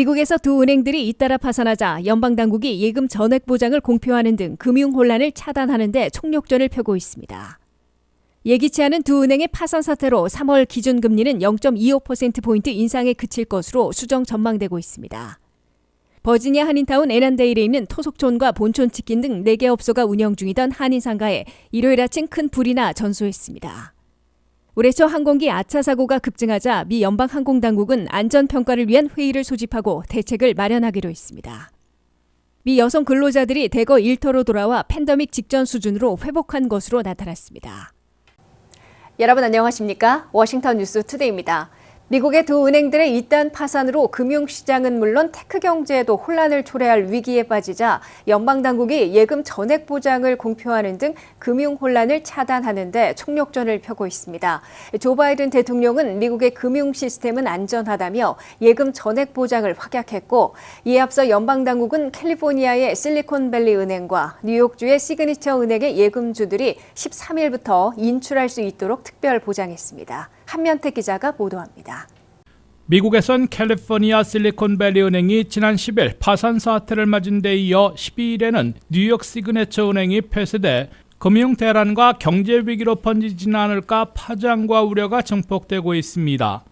미국에서 두 은행들이 잇따라 파산하자 연방 당국이 예금 전액 보장을 공표하는 등 금융 혼란을 차단하는 데 총력전을 펴고 있습니다. 예기치 않은 두 은행의 파산 사태로 3월 기준 금리는 0.25% 포인트 인상에 그칠 것으로 수정 전망되고 있습니다. 버지니아 한인타운 에난데일에 있는 토속촌과 본촌 치킨 등 4개 업소가 운영 중이던 한인 상가에 일요일 아침 큰 불이 나 전소했습니다. 올해 초 항공기 아차 사고가 급증하자 미 연방 항공 당국은 안전 평가를 위한 회의를 소집하고 대책을 마련하기로 했습니다. 미 여성 근로자들이 대거 일터로 돌아와 팬데믹 직전 수준으로 회복한 것으로 나타났습니다. 여러분 안녕하십니까? 워싱턴 뉴스 투데이입니다. 미국의 두 은행들의 이단 파산으로 금융시장은 물론 테크 경제에도 혼란을 초래할 위기에 빠지자 연방 당국이 예금 전액 보장을 공표하는 등 금융 혼란을 차단하는 데 총력전을 펴고 있습니다. 조 바이든 대통령은 미국의 금융 시스템은 안전하다며 예금 전액 보장을 확약했고 이에 앞서 연방 당국은 캘리포니아의 실리콘밸리 은행과 뉴욕주의 시그니처 은행의 예금주들이 13일부터 인출할 수 있도록 특별 보장했습니다. 한면택 기자가 보도합니다. 미국에선 캘리포니아 실리콘밸리 은행이 지난 10일 파산 사태를 맞은 데 이어 12일에는 뉴욕 시그네처 은행이 폐쇄돼 금융 대란과 경제 위기로 번지지는 않을까 파장과 우려가 증폭되고 있습니다.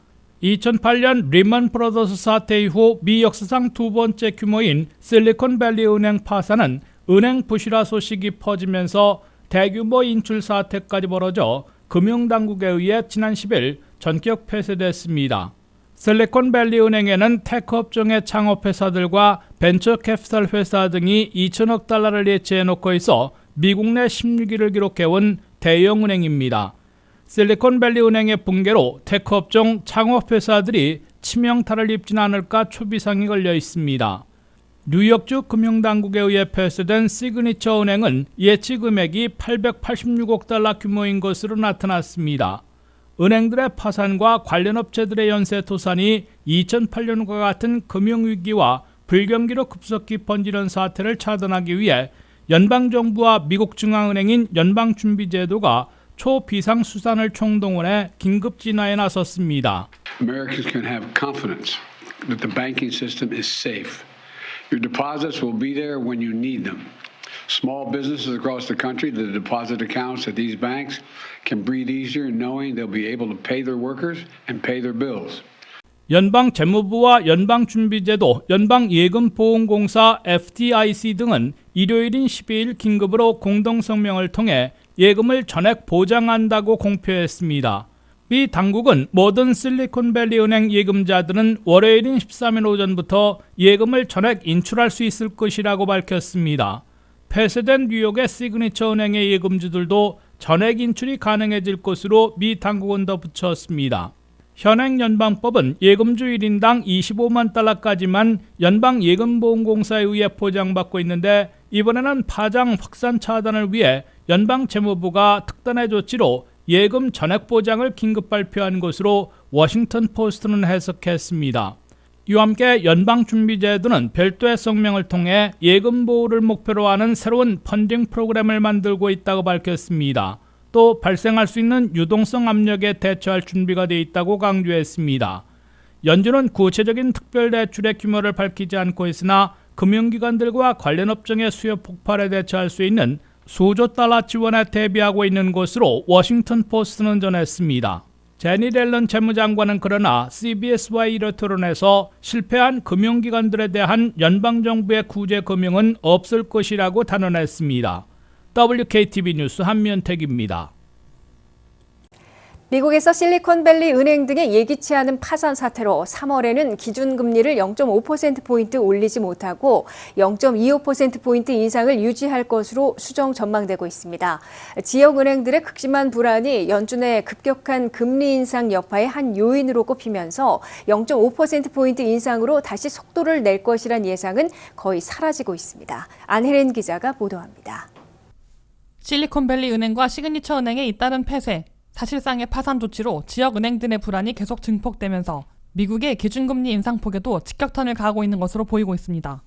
2008년 리먼 브러더스 사태 이후 미 역사상 두 번째 규모인 실리콘밸리 은행 파산은 은행 부실화 소식이 퍼지면서 대규모 인출 사태까지 벌어져 금융당국에 의해 지난 10일 전격 폐쇄됐습니다. 실리콘밸리 은행에는 테크 업종의 창업회사들과 벤처 캐피탈 회사 등이 2천억 달러를 예치해 놓고 있어 미국 내 16위를 기록해온 대형 은행입니다. 실리콘밸리 은행의 붕괴로 테크 업종 창업회사들이 치명타를 입지는 않을까 초비상이 걸려 있습니다. 뉴욕주 금융당국에 의해 폐쇄된 시그니처 은행은 예치 금액이 886억 달러 규모인 것으로 나타났습니다. 은행들의 파산과 관련 업체들의 연쇄 도산이 2008년과 같은 금융위기와 불경기로 급속히 번지는 사태를 차단하기 위해 연방정부와 미국 중앙은행인 연방준비제도가 초비상수산을 총동원해 긴급 진화에 나섰습니다. Americans can have confidence that the banking system is safe. Your deposits will be there when you need them. Small businesses across the country, the deposit accounts at these banks can breathe easier knowing they'll be able to pay their workers and pay their bills. 연방 재무부와 연방준비제도, 연방예금보험공사 FDIC 등은 일요일인 12일 긴급으로 공동성명을 통해 예금을 전액 보장한다고 공표했습니다. 미 당국은 모든 실리콘밸리 은행 예금자들은 월요일인 13일 오전부터 예금을 전액 인출할 수 있을 것이라고 밝혔습니다. 폐쇄된 뉴욕의 시그니처 은행의 예금주들도 전액 인출이 가능해질 것으로 미 당국은 덧붙였습니다. 현행 연방법은 예금주 1인당 25만 달러까지만 연방 예금보험공사에 의해 보장받고 있는데 이번에는 파장 확산 차단을 위해 연방 재무부가 특단의 조치로 예금 전액 보장을 긴급 발표한 것으로 워싱턴 포스트는 해석했습니다. 이와 함께 연방준비제도는 별도의 성명을 통해 예금 보호를 목표로 하는 새로운 펀딩 프로그램을 만들고 있다고 밝혔습니다. 또 발생할 수 있는 유동성 압력에 대처할 준비가 돼 있다고 강조했습니다. 연준은 구체적인 특별 대출의 규모를 밝히지 않고 있으나 금융기관들과 관련 업종의 수요 폭발에 대처할 수 있는 수조 달러 지원에 대비하고 있는 것으로 워싱턴 포스트는 전했습니다. 제니 렐런 재무장관은 그러나 CBS와의 이를 토론에서 실패한 금융기관들에 대한 연방정부의 구제 금융은 없을 것이라고 단언했습니다. WKTV 뉴스 한면택입니다. 미국에서 실리콘밸리 은행 등의 예기치 않은 파산 사태로 3월에는 기준금리를 0.5%포인트 올리지 못하고 0.25%포인트 인상을 유지할 것으로 수정 전망되고 있습니다. 지역 은행들의 극심한 불안이 연준의 급격한 금리 인상 여파의 한 요인으로 꼽히면서 0.5%포인트 인상으로 다시 속도를 낼 것이란 예상은 거의 사라지고 있습니다. 안혜린 기자가 보도합니다. 실리콘밸리 은행과 시그니처 은행의 잇따른 폐쇄, 사실상의 파산 조치로 지역 은행들의 불안이 계속 증폭되면서 미국의 기준금리 인상폭에도 직격탄을 가하고 있는 것으로 보이고 있습니다.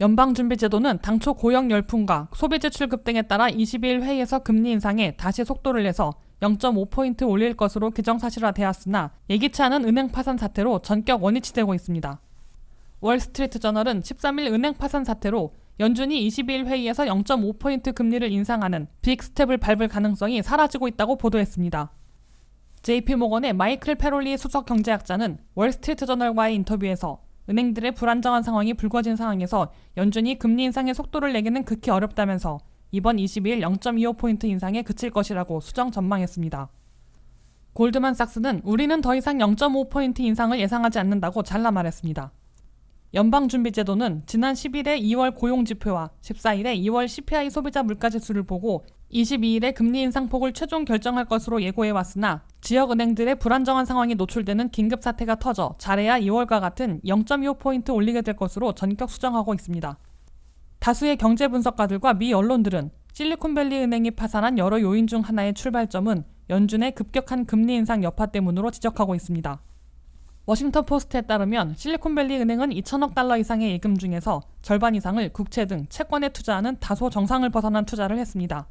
연방준비제도는 당초 고용 열풍과 소비지출 급 등에 따라 22일 회의에서 금리 인상에 다시 속도를 내서 0.5포인트 올릴 것으로 기정사실화되었으나 예기치 않은 은행 파산 사태로 전격 원위치되고 있습니다. 월스트리트 저널은 13일 은행 파산 사태로 연준이 22일 회의에서 0.5포인트 금리를 인상하는 빅 스텝을 밟을 가능성이 사라지고 있다고 보도했습니다. JP모건의 마이클 페롤리 수석 경제학자는 월스트리트 저널과의 인터뷰에서 은행들의 불안정한 상황이 불거진 상황에서 연준이 금리 인상의 속도를 내기는 극히 어렵다면서 이번 22일 0.25포인트 인상에 그칠 것이라고 수정 전망했습니다. 골드만삭스는 우리는 더 이상 0.5포인트 인상을 예상하지 않는다고 잘라 말했습니다. 연방준비제도는 지난 10일의 2월 고용지표와 14일의 2월 CPI 소비자 물가지수를 보고 22일에 금리 인상폭을 최종 결정할 것으로 예고해 왔으나 지역은행들의 불안정한 상황이 노출되는 긴급 사태가 터져 잘해야 2월과 같은 0.25포인트 올리게 될 것으로 전격 수정하고 있습니다. 다수의 경제 분석가들과 미 언론들은 실리콘밸리 은행이 파산한 여러 요인 중 하나의 출발점은 연준의 급격한 금리 인상 여파 때문으로 지적하고 있습니다. 워싱턴 포스트에 따르면 실리콘밸리 은행은 2천억 달러 이상의 예금 중에서 절반 이상을 국채 등 채권에 투자하는 다소 정상을 벗어난 투자를 했습니다.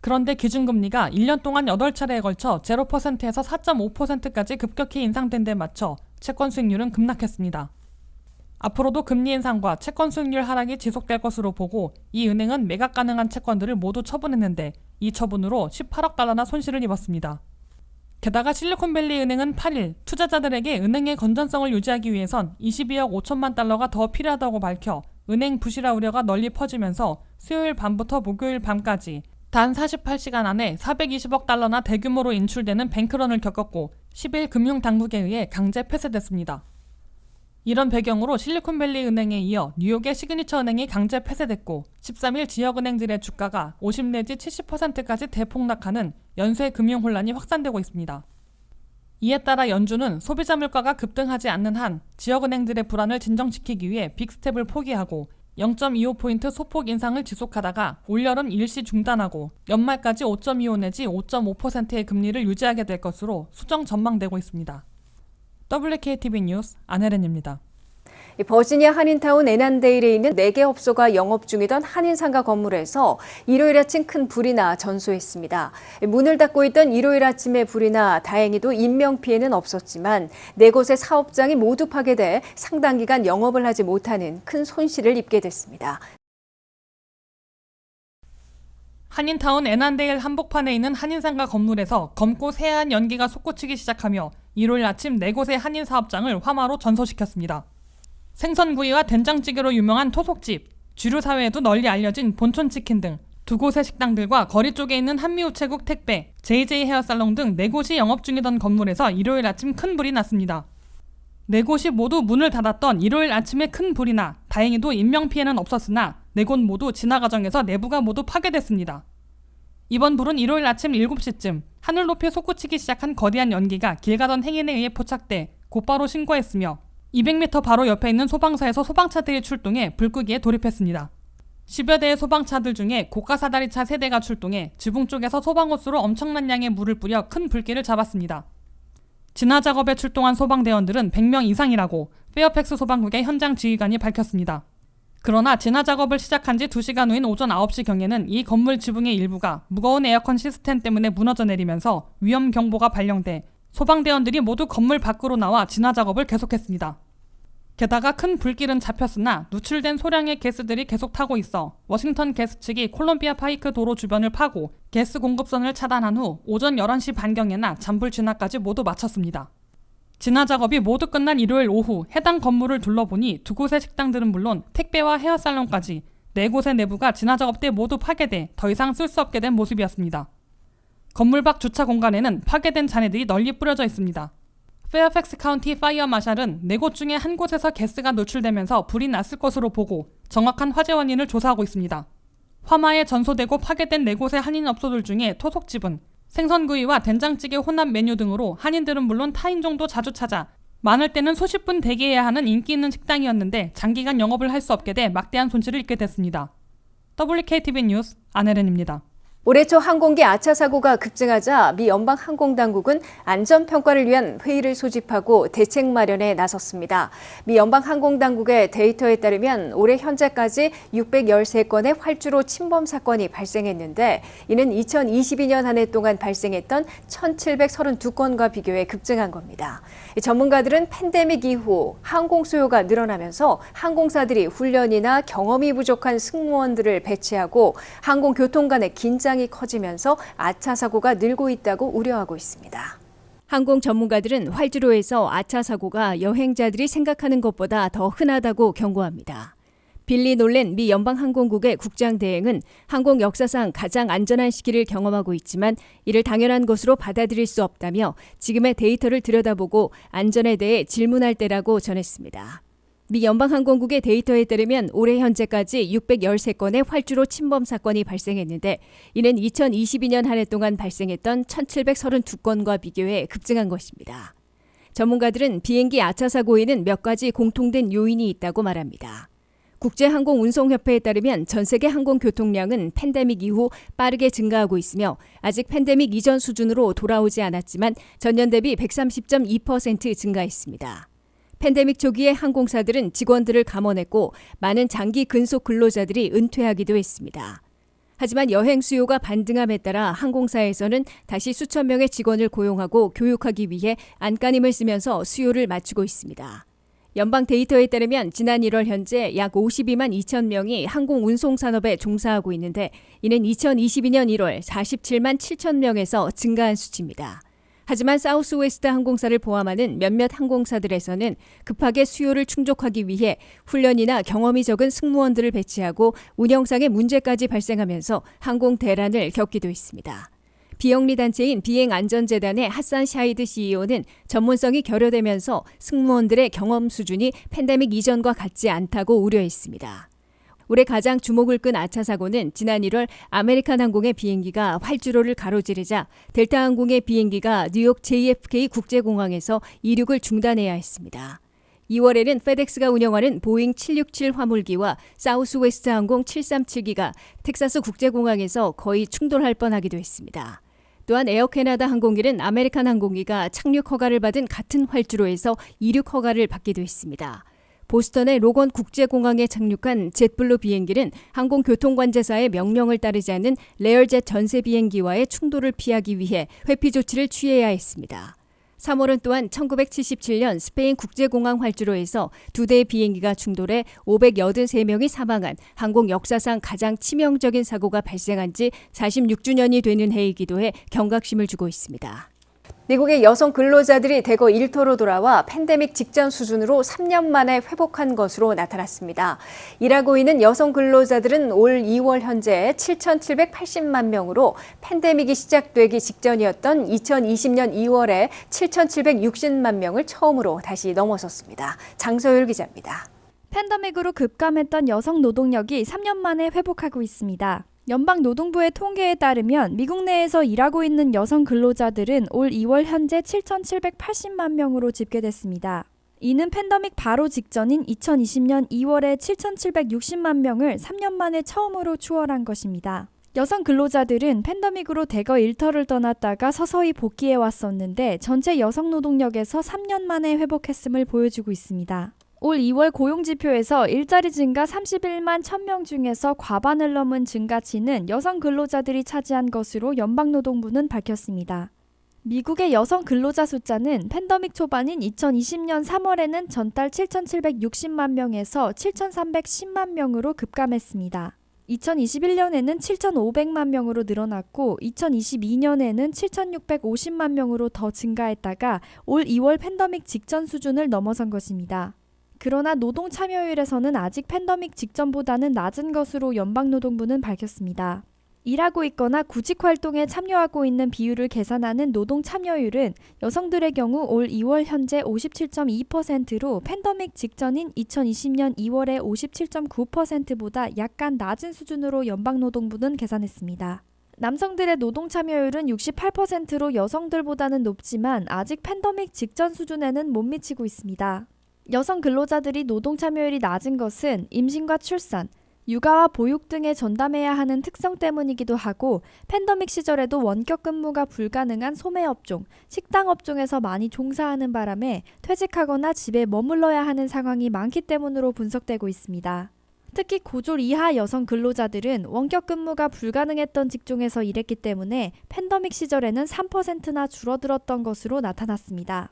그런데 기준금리가 1년 동안 8차례에 걸쳐 0%에서 4.5%까지 급격히 인상된 데 맞춰 채권 수익률은 급락했습니다. 앞으로도 금리 인상과 채권 수익률 하락이 지속될 것으로 보고 이 은행은 매각 가능한 채권들을 모두 처분했는데 이 처분으로 18억 달러나 손실을 입었습니다. 게다가 실리콘밸리 은행은 8일 투자자들에게 은행의 건전성을 유지하기 위해선 22억 5천만 달러가 더 필요하다고 밝혀 은행 부실화 우려가 널리 퍼지면서 수요일 밤부터 목요일 밤까지 단 48시간 안에 420억 달러나 대규모로 인출되는 뱅크런을 겪었고 10일 금융당국에 의해 강제 폐쇄됐습니다. 이런 배경으로 실리콘밸리 은행에 이어 뉴욕의 시그니처 은행이 강제 폐쇄됐고 13일 지역 은행들의 주가가 50 내지 70%까지 대폭락하는 연쇄 금융 혼란이 확산되고 있습니다. 이에 따라 연준은 소비자 물가가 급등하지 않는 한 지역 은행들의 불안을 진정시키기 위해 빅스텝을 포기하고 0.25포인트 소폭 인상을 지속하다가 올여름 일시 중단하고 연말까지 5.25 내지 5.5%의 금리를 유지하게 될 것으로 수정 전망되고 있습니다. WKTV 뉴스 안혜린입니다. 이 버지니아 한인타운 에난데일에 있는 4개 업소가 영업 중이던 한인상가 건물에서 일요일 아침 큰 불이 나 전소했습니다. 문을 닫고 있던 일요일 아침에 불이 나 다행히도 인명피해는 없었지만 네 곳의 사업장이 모두 파괴돼 상당 기간 영업을 하지 못하는 큰 손실을 입게 됐습니다. 한인타운 에난데일 한복판에 있는 한인상가 건물에서 검고 새하얀 연기가 솟구치기 시작하며 일요일 아침 네 곳의 한인 사업장을 화마로 전소시켰습니다. 생선구이와 된장찌개로 유명한 토속집, 주류 사회에도 널리 알려진 본촌치킨 등 두 곳의 식당들과 거리 쪽에 있는 한미우체국 택배, JJ 헤어살롱 등네 곳이 영업 중이던 건물에서 일요일 아침 큰 불이 났습니다. 네 곳이 모두 문을 닫았던 일요일 아침에 큰 불이 나 다행히도 인명피해는 없었으나 네 곳 모두 진화 과정에서 내부가 모두 파괴됐습니다. 이번 불은 일요일 아침 7시쯤 하늘 높이 솟구치기 시작한 거대한 연기가 길 가던 행인에 의해 포착돼 곧바로 신고했으며 200m 바로 옆에 있는 소방서에서 소방차들이 출동해 불 끄기에 돌입했습니다. 10여 대의 소방차들 중에 고가 사다리차 3대가 출동해 지붕 쪽에서 소방호스로 엄청난 양의 물을 뿌려 큰 불길을 잡았습니다. 진화 작업에 출동한 소방대원들은 100명 이상이라고 페어팩스 소방국의 현장 지휘관이 밝혔습니다. 그러나 진화 작업을 시작한 지 2시간 후인 오전 9시 경에는 이 건물 지붕의 일부가 무거운 에어컨 시스템 때문에 무너져 내리면서 위험 경보가 발령돼 소방대원들이 모두 건물 밖으로 나와 진화 작업을 계속했습니다. 게다가 큰 불길은 잡혔으나 누출된 소량의 가스들이 계속 타고 있어 워싱턴 가스 측이 콜롬비아 파이크 도로 주변을 파고 가스 공급선을 차단한 후 오전 11시 반경에나 잔불 진화까지 모두 마쳤습니다. 진화 작업이 모두 끝난 일요일 오후 해당 건물을 둘러보니 두 곳의 식당들은 물론 택배와 헤어살롱까지 네 곳의 내부가 진화 작업 때 모두 파괴돼 더 이상 쓸 수 없게 된 모습이었습니다. 건물 밖 주차 공간에는 파괴된 잔해들이 널리 뿌려져 있습니다. 페어팩스 카운티 파이어 마샬은 네 곳 중에 한 곳에서 가스가 노출되면서 불이 났을 것으로 보고 정확한 화재 원인을 조사하고 있습니다. 화마에 전소되고 파괴된 네 곳의 한인 업소들 중에 토속집은 생선구이와 된장찌개 혼합 메뉴 등으로 한인들은 물론 타인종도 자주 찾아 많을 때는 수십 분 대기해야 하는 인기 있는 식당이었는데 장기간 영업을 할 수 없게 돼 막대한 손실을 입게 됐습니다. WKTV 뉴스 안혜린입니다. 올해 초 항공기 아차 사고가 급증하자 미 연방 항공 당국은 안전 평가를 위한 회의를 소집하고 대책 마련에 나섰습니다. 미 연방 항공 당국의 데이터에 따르면 올해 현재까지 613건의 활주로 침범 사건이 발생했는데 이는 2022년 한 해 동안 발생했던 1,732건과 비교해 급증한 겁니다. 전문가들은 팬데믹 이후 항공 수요가 늘어나면서 항공사들이 훈련이나 경험이 부족한 승무원들을 배치하고 항공 교통 간의 긴장 이 커지면서 아차 사고가 늘고 있다고 우려하고 있습니다. 항공 전문가들은 활주로에서 아차 사고가 여행자들이 생각하는 것보다 더 흔하다고 경고합니다. 빌리 놀렌 미 연방항공국의 국장 대행은 항공 역사상 가장 안전한 시기를 경험하고 있지만 이를 당연한 것으로 받아들일 수 없다며 지금의 데이터를 들여다보고 안전에 대해 질문할 때라고 전했습니다. 미 연방항공국의 데이터에 따르면 올해 현재까지 613건의 활주로 침범 사건이 발생했는데 이는 2022년 한 해 동안 발생했던 1732건과 비교해 급증한 것입니다. 전문가들은 비행기 아차 사고에는 몇 가지 공통된 요인이 있다고 말합니다. 국제항공운송협회에 따르면 전 세계 항공 교통량은 팬데믹 이후 빠르게 증가하고 있으며 아직 팬데믹 이전 수준으로 돌아오지 않았지만 전년 대비 130.2% 증가했습니다. 팬데믹 초기에 항공사들은 직원들을 감원했고 많은 장기 근속 근로자들이 은퇴하기도 했습니다. 하지만 여행 수요가 반등함에 따라 항공사에서는 다시 수천 명의 직원을 고용하고 교육하기 위해 안간힘을 쓰면서 수요를 맞추고 있습니다. 연방 데이터에 따르면 지난 1월 현재 약 52만 2천 명이 항공 운송 산업에 종사하고 있는데 이는 2022년 1월 47만 7천 명에서 증가한 수치입니다. 하지만 사우스웨스트 항공사를 포함하는 몇몇 항공사들에서는 급하게 수요를 충족하기 위해 훈련이나 경험이 적은 승무원들을 배치하고 운영상의 문제까지 발생하면서 항공 대란을 겪기도 했습니다. 비영리 단체인 비행안전재단의 핫산 샤이드 CEO는 전문성이 결여되면서 승무원들의 경험 수준이 팬데믹 이전과 같지 않다고 우려했습니다. 올해 가장 주목을 끈 아차 사고는 지난 1월 아메리칸 항공의 비행기가 활주로를 가로지르자 델타 항공의 비행기가 뉴욕 JFK 국제공항에서 이륙을 중단해야 했습니다. 2월에는 페덱스가 운영하는 보잉 767 화물기와 사우스웨스트 항공 737기가 텍사스 국제공항에서 거의 충돌할 뻔하기도 했습니다. 또한 에어 캐나다 항공기는 아메리칸 항공기가 착륙 허가를 받은 같은 활주로에서 이륙 허가를 받기도 했습니다. 보스턴의 로건 국제공항에 착륙한 젯블루 비행기는 항공교통관제사의 명령을 따르지 않는 레얼젯 전세 비행기와의 충돌을 피하기 위해 회피 조치를 취해야 했습니다. 3월은 또한 1977년 스페인 국제공항 활주로에서 두 대의 비행기가 충돌해 583명이 사망한 항공 역사상 가장 치명적인 사고가 발생한 지 46주년이 되는 해이기도 해 경각심을 주고 있습니다. 미국의 여성 근로자들이 대거 일터로 돌아와 팬데믹 직전 수준으로 3년 만에 회복한 것으로 나타났습니다. 일하고 있는 여성 근로자들은 올 2월 현재 7,780만 명으로 팬데믹이 시작되기 직전이었던 2020년 2월에 7,760만 명을 처음으로 다시 넘어섰습니다. 장서율 기자입니다. 팬데믹으로 급감했던 여성 노동력이 3년 만에 회복하고 있습니다. 연방 노동부의 통계에 따르면 미국 내에서 일하고 있는 여성 근로자들은 올 2월 현재 7,780만 명으로 집계됐습니다. 이는 팬데믹 바로 직전인 2020년 2월에 7,760만 명을 3년 만에 처음으로 추월한 것입니다. 여성 근로자들은 팬데믹으로 대거 일터를 떠났다가 서서히 복귀해 왔었는데 전체 여성 노동력에서 3년 만에 회복했음을 보여주고 있습니다. 올 2월 고용지표에서 일자리 증가 31만 1000명 중에서 과반을 넘은 증가치는 여성 근로자들이 차지한 것으로 연방노동부는 밝혔습니다. 미국의 여성 근로자 숫자는 팬데믹 초반인 2020년 3월에는 전달 7,760만 명에서 7,310만 명으로 급감했습니다. 2021년에는 7,500만 명으로 늘어났고 2022년에는 7,650만 명으로 더 증가했다가 올 2월 팬데믹 직전 수준을 넘어선 것입니다. 그러나 노동 참여율에서는 아직 팬데믹 직전보다는 낮은 것으로 연방노동부는 밝혔습니다. 일하고 있거나 구직 활동에 참여하고 있는 비율을 계산하는 노동 참여율은 여성들의 경우 올 2월 현재 57.2%로 팬데믹 직전인 2020년 2월의 57.9%보다 약간 낮은 수준으로 연방노동부는 계산했습니다. 남성들의 노동 참여율은 68%로 여성들보다는 높지만 아직 팬데믹 직전 수준에는 못 미치고 있습니다. 여성 근로자들이 노동 참여율이 낮은 것은 임신과 출산, 육아와 보육 등에 전담해야 하는 특성 때문이기도 하고 팬더믹 시절에도 원격 근무가 불가능한 소매 업종, 식당 업종에서 많이 종사하는 바람에 퇴직하거나 집에 머물러야 하는 상황이 많기 때문으로 분석되고 있습니다. 특히 고졸 이하 여성 근로자들은 원격 근무가 불가능했던 직종에서 일했기 때문에 팬더믹 시절에는 3%나 줄어들었던 것으로 나타났습니다.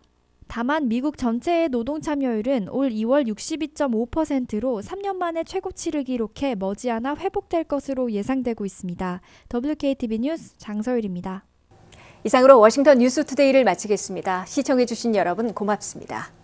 다만 미국 전체의 노동 참여율은 올 2월 62.5%로 3년 만에 최고치를 기록해 머지않아 회복될 것으로 예상되고 있습니다. WKTV 뉴스 장서율입니다. 이상으로 워싱턴 뉴스 투데이를 마치겠습니다. 시청해주신 여러분 고맙습니다.